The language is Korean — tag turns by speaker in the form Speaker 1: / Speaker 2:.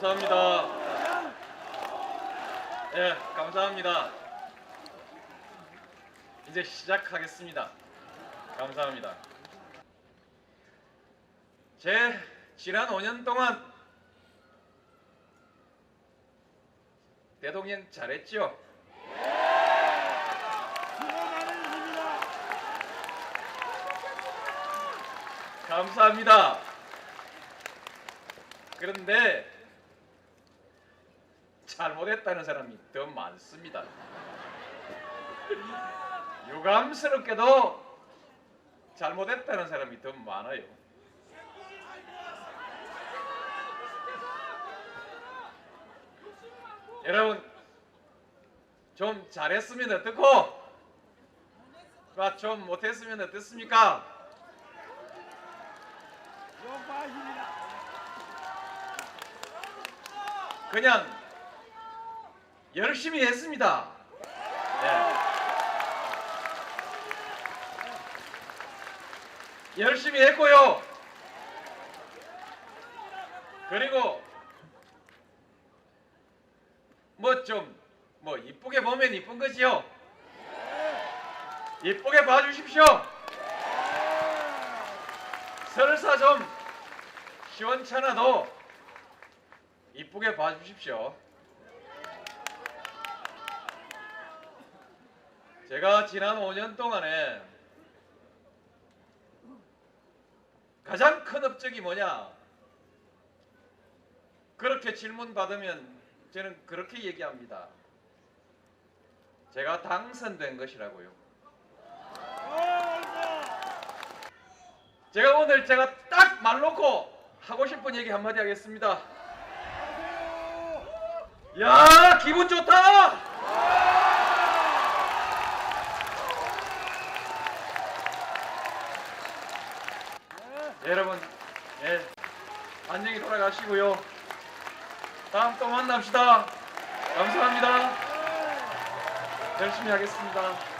Speaker 1: 감사합니다. 예, 감사합니다. 이제 시작하겠습니다. 감사합니다. 제 지난 5년 동안 대통령 잘했죠? 감사합니다. 그런데 잘못했다는 사람이 더 많습니다. 유감스럽게도 잘못했다는 사람이 더 많아요. 여러분 좀 잘했으면 어떻고 아, 좀 못했으면 어떻습니까? 그냥 열심히 했습니다. 예. 열심히 했고요. 그리고 뭐 좀뭐 이쁘게 보면 이쁜 거지요. 이쁘게 봐주십시오. 설사 좀 시원찮아도 이쁘게 봐주십시오. 제가 지난 5년 동안에 가장 큰 업적이 뭐냐? 그렇게 질문 받으면 저는 그렇게 얘기합니다. 제가 당선된 것이라고요. 제가 오늘 제가 딱 말 놓고 하고 싶은 얘기 한마디 하겠습니다. 야 기분 좋다. 여러분, 예, 안녕히 돌아가시고요. 다음 또 만납시다. 감사합니다. 열심히 하겠습니다.